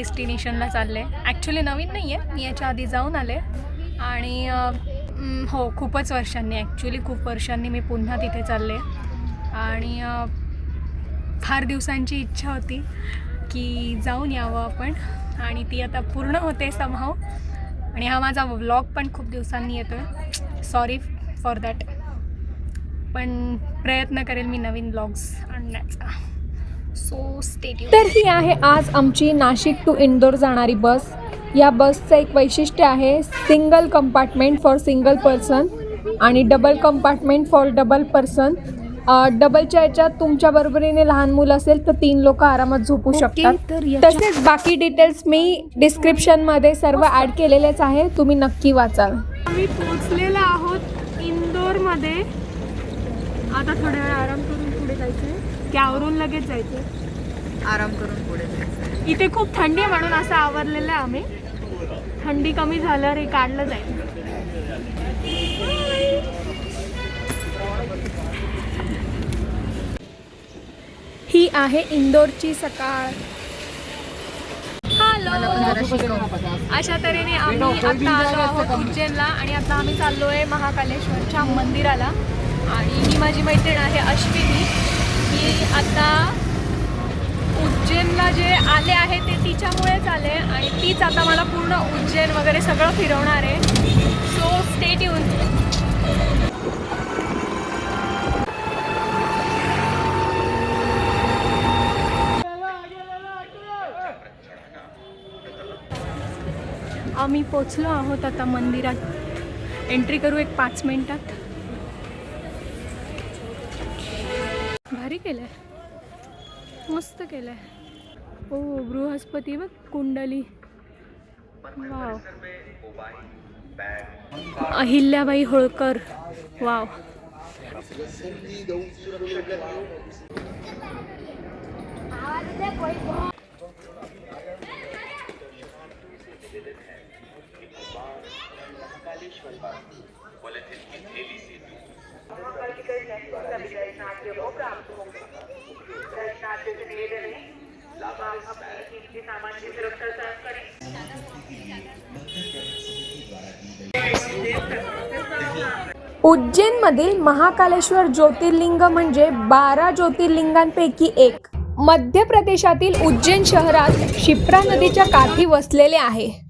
डेस्टिनेशनला चालले. ॲक्च्युली नवीन नाही आहे मी याच्या आधी जाऊन आले. आणि हो खूपच वर्षांनी ॲक्च्युली खूप वर्षांनी मी पुन्हा तिथे चालले. आणि फार दिवसांची इच्छा होती की जाऊन यावं आपण. आणि ती आता पूर्ण होते समाव आणि हा माझा व्लॉग पण खूप दिवसांनी येतो आहे सॉरी फॉर दॅट पण प्रयत्न करेल मी नवीन ब्लॉग्स आणण्याचा. सो स्टेट तर ही आहे आज आमची नाशिक टू इंदोर जाणारी बस. या बसचं एक वैशिष्ट्य आहे single compartment for single person आणि double compartment for double person डबलच्या याच्यात तुमच्या बरोबरीने लहान मुलं असेल तर तीन लोक आरामात झोपू शकतात. तसेच बाकी डिटेल्स मी डिस्क्रिप्शनमध्ये सर्व ॲड केलेलेच आहे तुम्ही नक्की वाचाल. आम्ही पोचलेलो आहोत इंदोरमध्ये. आता थोड्या वेळ आराम करून पुढे जायचं त्यावरून लगेच जायचं. आराम करून पुढे जायचं. इथे खूप थंडी आहे म्हणून असं आवरलेलं आहे आम्ही. थंडी कमी झाल्यावर हे काढलं जाईल. ही आहे इंदोरची सकाळ. हॅलो. अशा तऱ्हेने आम्ही आता आलो आहोत उज्जैनला आणि आता आम्ही चाललो आहे महाकालेश्वरच्या मंदिराला. आणि ही माझी मैत्रीण आहे अश्विनी. ही आता उज्जैनला जे आले आहे ते तिच्यामुळेच आले आणि तीच आता मला पूर्ण उज्जैन वगैरे सगळं फिरवणार आहे. सो स्टेट येऊन आम्ही पोचलो आहोत आता मंदिरात. एंट्री करू एक पाच मिनिटात. केलं आहे मस्त केलं आहे ओ बृहस्पती बघ कुंडली. वाव. अहिल्याबाई होळकर. वाव. मधील महाकालेश्वर ज्योतिर्लिंग म्हणजे बारा ज्योतिर्लिंगांपैकी एक. मध्य प्रदेशातील उज्जैन शहरात शिप्रा नदीच्या काठी वसलेले आहे.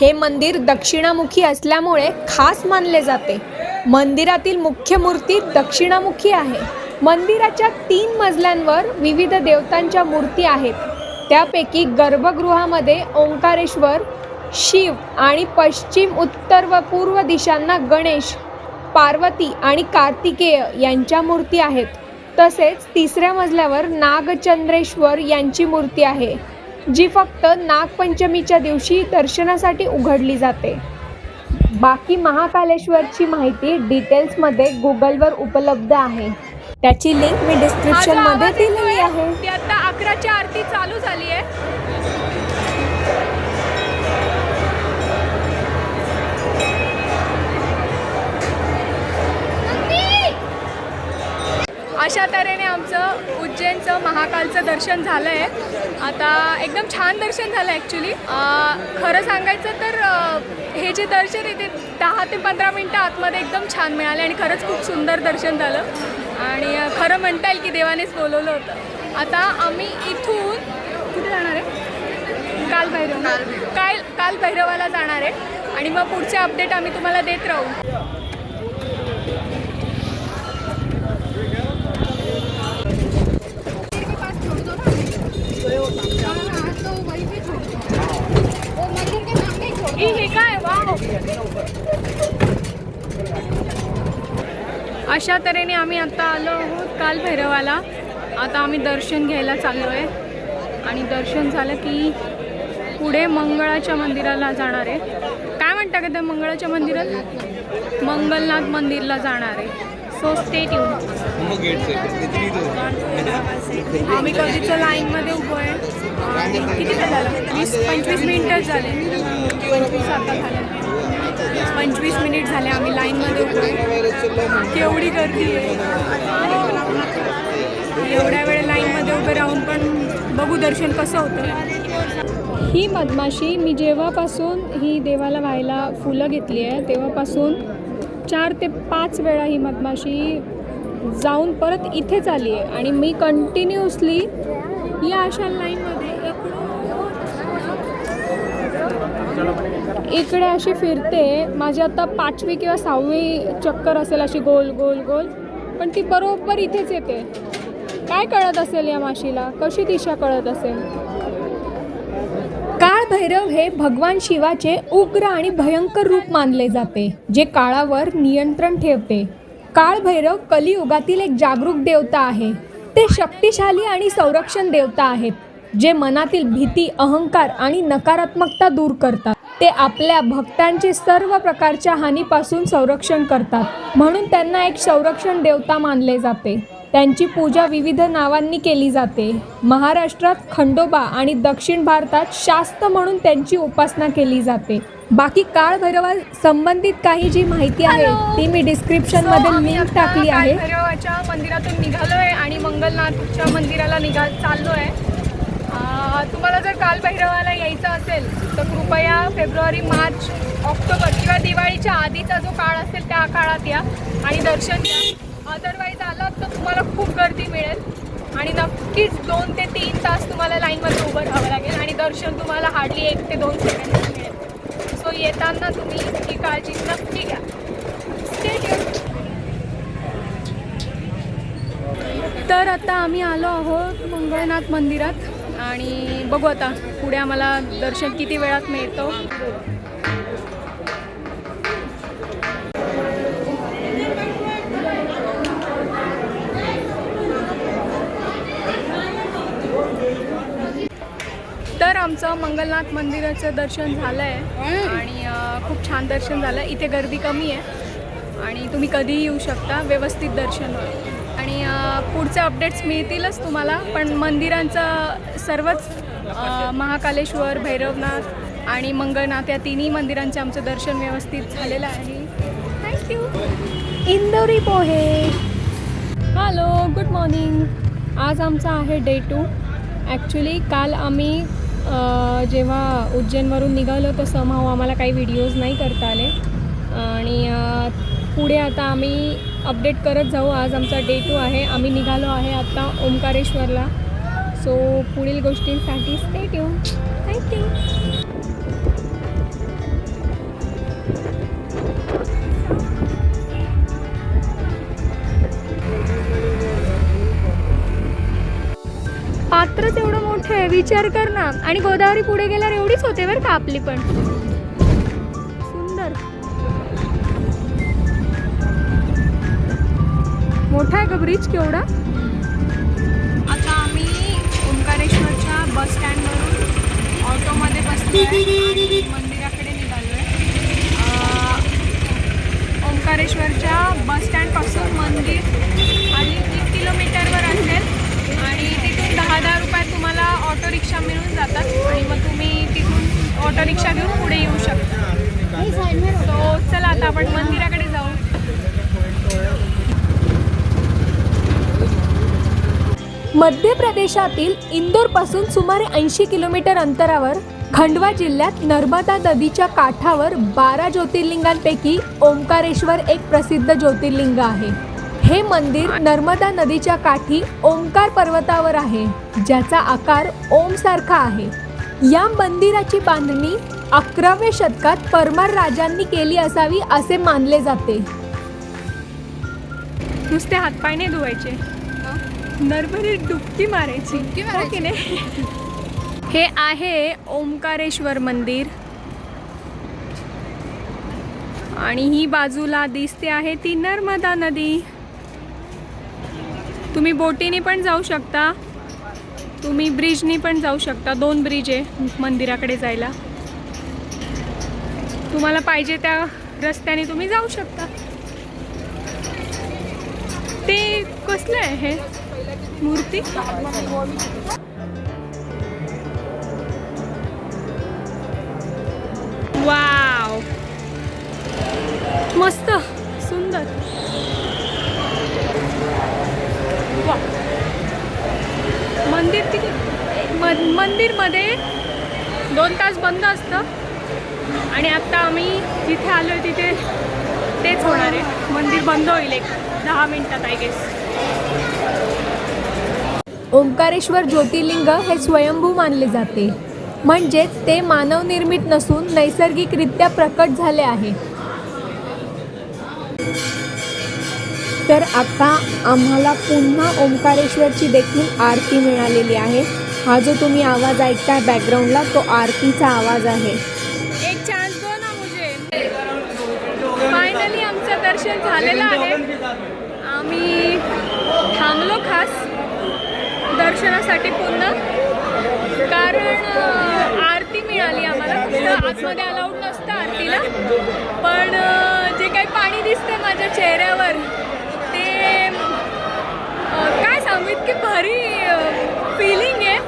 हे मंदिर दक्षिणामुखी असल्यामुळे खास मानले जाते. मंदिरातील मुख्य मूर्ती दक्षिणामुखी आहे. मंदिराच्या तीन मजल्यांवर विविध देवतांच्या मूर्ती आहेत. त्यापैकी गर्भगृहामध्ये ओंकारेश्वर शिव आणि पश्चिम उत्तर व पूर्व दिशांना गणेश पार्वती आणि कार्तिकेय यांच्या मूर्ती आहेत. तसेच तिसऱ्या मजल्यावर नागचंद्रेश्वर यांची मूर्ती आहे. जी फक्त नागपंचमीच्या दिवशी दर्शनासाठी उघडली जाते. बाकी महाकालेश्वरची माहिती डिटेल्समध्ये गुगलवर उपलब्ध आहे. त्याची लिंक मी डिस्क्रिप्शनमध्ये दिलेली आहे. ती आता अकराच्या आरती चालू झाली आहे अशा तऱ्हेने आमचं उज्जैनचं महाकालचं दर्शन झालं आहे आता एकदम छान दर्शन झालं ॲक्च्युली खरं सांगायचं तर हे जे दर्शन आहे ते दहा ते पंधरा मिनटं आतमध्ये एकदम छान मिळाले आणि खरंच खूप सुंदर दर्शन झालं. आणि खरं म्हणता येईल की देवानेच बोलवलं होतं. आता आम्ही इथून कुठे जाणार आहे? काल भैरव काल काल भैरवाला जाणार आहे. आणि मग पुढचे अपडेट आम्ही तुम्हाला देत राहू. हे काय अशा तऱ्हेने आम्ही आता आलो आहोत काल भैरवाला. आता आम्ही दर्शन घ्यायला चाललो आहे आणि दर्शन झालं की पुढे मंगळाच्या मंदिराला जाणार आहे. काय म्हणता का त्या मंगळाच्या मंदिरात? मंगलनाथ मंदिरला जाणार आहे. सो स्टेट येऊन आम्ही कधीच्या लाईनमध्ये उभं आहे. किती वेळ झालं? वीस पंचवीस मिनटं झाले. पंचवीस आता झाले. पंचवीस मिनिट झाले आम्ही लाईनमध्ये उभो. आहे केवढी गर्दी आहे. एवढ्या वेळ लाईनमध्ये उभे राहून पण बघू दर्शन कसं होतं. ही मधमाशी मी जेव्हापासून ही देवाला व्हायला फुलं घेतली आहे तेव्हापासून चार ते पाच वेळा ही मधमाशी जाऊन परत इथेच आली आहे. आणि मी कंटिन्युअसली या अशा लाईनमध्ये इकडे अशी फिरते. माझी आता पाचवी किंवा सहावी चक्कर असेल अशी गोल गोल गोल. पण ती बरोबर इथेच येते. काय कळत असेल या माशीला? कशी दिशा कळत असेल? काळ भैरव हे भगवान शिवाचे उग्र आणि भयंकर रूप मानले जाते जे काळावर नियंत्रण ठेवते. काळ भैरव कलियुगातील एक जागरूक देवता आहे. ते शक्तिशाली आणि संरक्षण देवता आहेत जे मनातील भीती अहंकार आणि नकारात्मकता दूर करतात. ते आपल्या भक्तांचे सर्व प्रकारच्या हानीपासून संरक्षण करतात. म्हणून त्यांना एक संरक्षण देवता मानले जाते. त्यांची पूजा विविध नावांनी केली जाते. महाराष्ट्रात खंडोबा आणि दक्षिण भारतात शास्त म्हणून त्यांची उपासना केली जाते. बाकी काळ भैरवा संबंधित काही जी माहिती आहे ती मी डिस्क्रिप्शनमध्ये लिंक टाकली आहे. भैरवाच्या मंदिरातून निघालोय आणि मंगलनाथच्या मंदिराला निघा चाललोय. तुम्हाला जर काल भैरवाला यायचं असेल तर कृपया फेब्रुवारी मार्च ऑक्टोबर किंवा दिवाळीच्या आधीचा जो काळ असेल त्या काळात या आणि दर्शन घ्या. अदरवाईज आलात तर तुम्हाला खूप गर्दी मिळेल आणि नक्कीच दोन ते तीन तास तुम्हाला लाईनमध्ये उभं राहावं लागेल आणि दर्शन तुम्हाला हार्डली एक ते दोन सेकंड मिळेल. सो येताना तुम्ही ही काळजी नक्की घ्या. तर आता आम्ही आलो आहोत मंगळनाथ मंदिरात. आणि बघू आता पुढे आम्हाला दर्शन किती वेळात मिळतो. तर आमचं मंगलनाथ मंदिराचं दर्शन झालं आहे आणि खूप छान दर्शन झालं. इथे गर्दी कमी आहे आणि तुम्ही कधीही येऊ शकता व्यवस्थित दर्शन होईल. आणि पुढचे अपडेट्स मिळतीलच तुम्हाला पण मंदिरांचं सर्वच महाकालेश्वर भैरवनाथ आणि मंगळनाथ या तिन्ही मंदिरांचे आमचं दर्शन व्यवस्थित झालेलं आहे. Thank you Indori pohe. Hello good morning आज आमचा आहे डे टू ॲक्च्युली काल आम्ही जेव्हा उज्जैनवरून निघालो तर समाव आम्हाला काही व्हिडिओज नाही करता आले. आणि पुढे आता आम्ही अपडेट करत जाऊ. आज आमचा डे टू आहे. आम्ही निघालो आहे आत्ता ओंकारेश्वरला. सो पुढील गोष्टींसाठी स्टे ठेवू थँक्यू पात्रच एवढं मोठं आहे. विचार कर ना. आणि गोदावरी पुढे गेल्यावर एवढीच होते बरं का आपली पण. मोठा आहे का ब्रिज केवढा? आता आम्ही ओंकारेश्वरच्या बस स्टँडवरून ऑटोमध्ये बसलो आणि मंदिराकडे निघालो आहे ओंकारेश्वरच्या बस स्टँडपासून मंदिर खाली एक किलोमीटरवर असेल आणि तिथून दहा दहा रुपयात तुम्हाला ऑटो रिक्षा मिळून जातात आणि मग तुम्ही तिथून ऑटो रिक्षा घेऊन पुढे येऊ शकता. सो चला आता आपण मंदिराकडे जाऊ मध्य प्रदेशातील इंदोरपासून सुमारे ऐंशी किलोमीटर अंतरावर खंडवा जिल्ह्यात नर्मदा नदीच्या काठावर बारा ज्योतिर्लिंगांपैकी ओंकारेश्वर एक प्रसिद्ध ज्योतिर्लिंग आहे. हे मंदिर नर्मदा नदीच्या काठी ओंकार पर्वतावर आहे ज्याचा आकार ओम सारखा आहे. या मंदिराची बांधणी अकराव्या शतकात परमार राजांनी केली असावी असे मानले जाते. नुसते हातपायने धुवायचे. नर्मदेत डुबकी मारायची. हो की नाही? हे आहे ओंकारेश्वर मंदिर. आणि ही बाजूला दिसते आहे ती नर्मदा नदी. तुम्ही बोटीने पण जाऊ शकता. तुम्ही ब्रिजनी पण जाऊ शकता. दोन ब्रिज आहे मंदिराकडे जायला. तुम्हाला पाहिजे त्या रस्त्याने तुम्ही जाऊ शकता. ते कसलं आहे हे? मूर्ती. वाव. मस्त. सुंदर. वा. मंदिर किती मंदिरमध्ये दोन तास बंद असतं. आणि आत्ता आम्ही जिथे आलो आहे तिथे तेच होणार आहे. मंदिर बंद होईल एक दहा मिनटात आय गेस ओंकारेश्वर ज्योतिर्लिंग हे स्वयंभू मानले जाते. म्हणजेच ते मानवनिर्मित नसून नैसर्गिकरित्या प्रकट झाले आहे. तर आता आम्हाला पुन्हा ओंकारेश्वरची देखील आरती मिळालेली आहे. हा जो तुम्ही आवाज ऐकताय बॅकग्राऊंडला तो आरतीचा आवाज आहे. एक चान्स दो ना मुझे. फायनली आमचं दर्शन झालेलं आहे आम्ही थांबलो खास दर्शनासाठी पुन्हा कारण आरती मिळाली आम्हाला. फक्त आतमध्ये अलाउड नसतं आरतीला. पण जे काही पाणी दिसतंय माझ्या चेहऱ्यावर ते काय सांगू इतकी भारी फिलिंग आहे.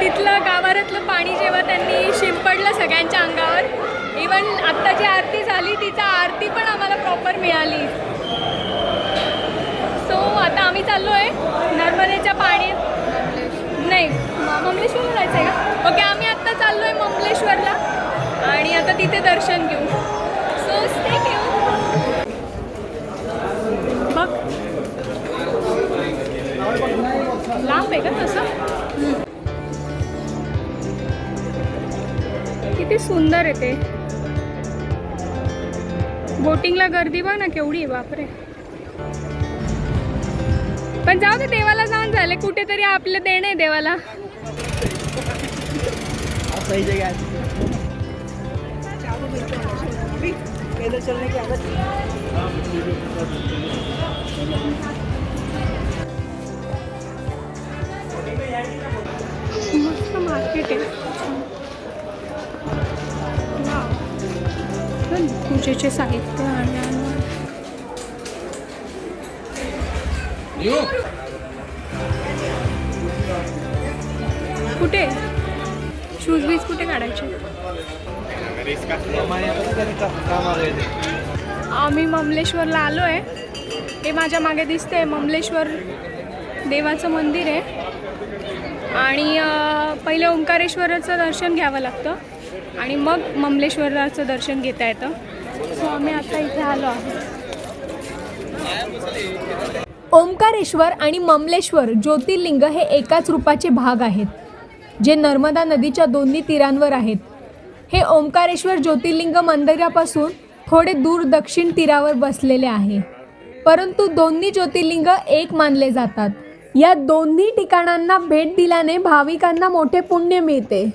तिथलं गावारातलं पाणी जेव्हा त्यांनी शिंपडलं सगळ्यांच्या अंगावर इवन आत्ता जी आरती झाली तिचा आरती पण आम्हाला प्रॉपर मिळाली. सो आता आम्ही चाललो आहे नर्मदेच्या पाणी नाही ममलेश्वर जायचं आहे का? ओके आम्ही आत्ता चाललो आहे ममलेश्वरला आणि आता तिथे दर्शन घेऊ. सो स्टे घेऊ बघ. लांब आहे का तसं? किती सुंदर आहे ते. बोटिंगला गर्दी बघ ना केवढी बापरे. पण जाऊ दे देवाला जाऊन झाले कुठेतरी आपलं देणं आहे देवाला. मस्त मार्केट आहे. पूजेचे साहित्य आणि कुठे? शूज बीज कुठे काढायचे? आम्ही ममलेश्वरला आलो आहे हे माझ्या मागे दिसते ममलेश्वर देवाचं मंदिर आहे. आणि पहिले ओंकारेश्वराचं दर्शन घ्यावं लागतं. आणि मग ममलेश्वराचं दर्शन घेता येतं. सो आम्ही आता इथे आलो आहोत. ओंकारेश्वर आणि ममलेश्वर ज्योतिर्लिंग हे एकाच रूपाचे भाग आहेत. जे नर्मदा नदीच्या दोन्ही तीरांवर आहेत. हे ओंकारेश्वर ज्योतिर्लिंग मंदिरापासून थोडे दूर दक्षिण तीरावर बसलेले आहे. परंतु दोन्ही ज्योतिर्लिंग एक मानले जातात. या दोन्ही ठिकाणांना भेट दिल्याने भाविकांना मोठे पुण्य मिळते.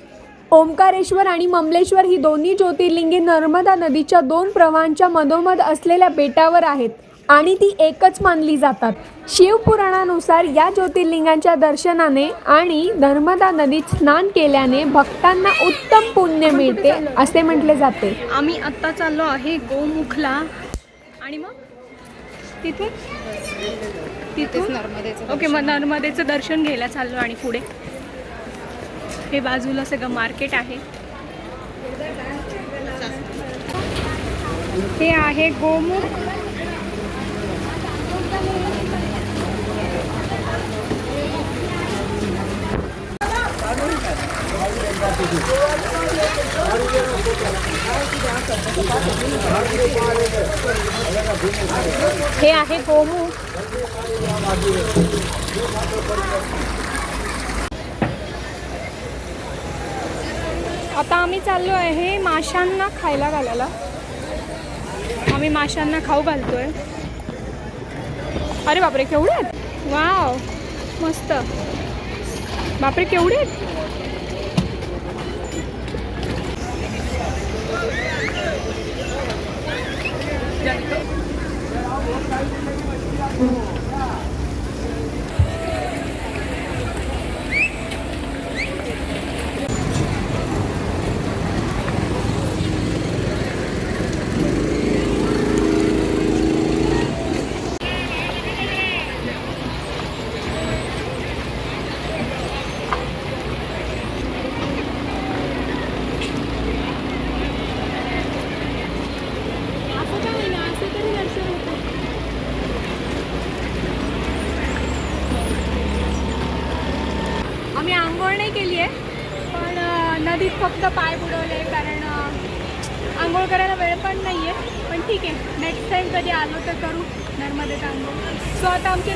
ओंकारेश्वर आणि ममलेश्वर ही दोन्ही ज्योतिर्लिंगे नर्मदा नदीच्या दोन प्रवाहांच्या मधोमध असलेल्या बेटावर आहेत. आणि ती एकच मानली जातात. शिवपुराणानुसार या ज्योतिर्लिंगांच्या दर्शनाने आणि नर्मदा नदीत स्नान केल्याने भक्तांना उत्तम पुण्य मिळते असे म्हटले जाते. आम्ही आत्ता चाललो आहे गोमुखला. आणि मग? तिथे? तिथेच नर्मदेचं ओके मग नर्मदेचं दर्शन घ्यायला चाललो आणि पुढे. हे बाजूला सगळं मार्केट आहे. हे आहे गोमुख. हे आहे गोमू आता आम्ही चाललो आहे माशांना खायला घालायला. आम्ही माशांना खाऊ घालतोय. अरे बापरे केवढे आहेत? वाव मस्त. बापरे केवढे आहेत? Thank you.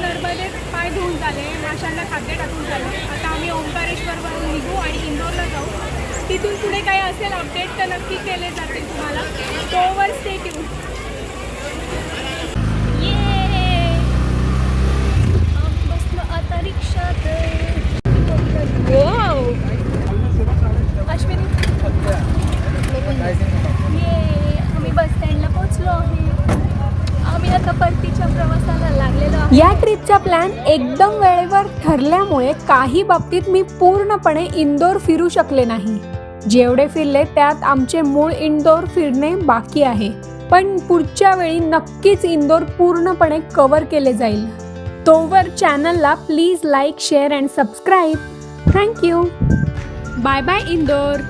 नर्मदेत पाय धुवून झाले माशांना खाद्य टाकून झालं. आता आम्ही ओंकारेश्वरवरून निघू आणि इंदोरला जाऊ. तिथून पुढे काही असेल अपडेट तर नक्की केले जातील तुम्हाला. तोवर स्टे बसलो आता रिक्षात अश्विनी. ये आम्ही बस स्टँडला पोहोचलो आहे. आम्ही आता परतीच्या प्रवासाला लागलेलो या ट्रिपचा प्लॅन एकदम वेळेवर ठरल्यामुळे काही बाबतीत मी पूर्णपणे इंदोर फिरू शकले नाही. जेवढे फिरले त्यात आमचे मूळ इंदोर फिरणे बाकी आहे. पण पुढच्या वेळी नक्कीच इंदोर पूर्णपणे कवर केले जाईल. तोवर चॅनलला please like share and subscribe thank you bye bye Indore